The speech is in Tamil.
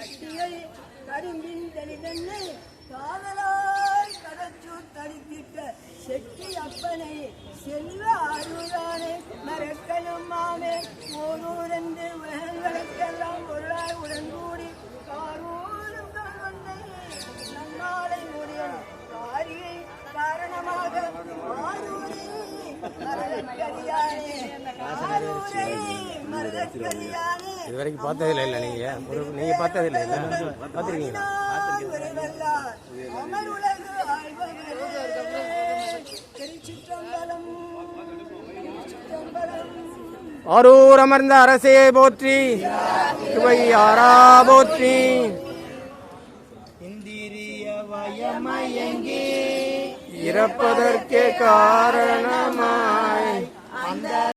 கட்டியை கரும்பின் தெளிதன்னை காதலாய் கடச்சூர் தடித்திட்ட செட்டி அப்பனை செல்வ அருளா இது வரைக்கும் பார்த்ததில்லை இல்லை நீங்கள் ஒரு நீங்கள் பார்த்ததில்லை இல்லை. பார்த்துருக்கீங்களா? ஆரூர் அமர்ந்த அரசே போற்றி இவை ஆரா போற்றி. இந்திரிய வயமயங்கி? இறப்பதற்கே காரணமா?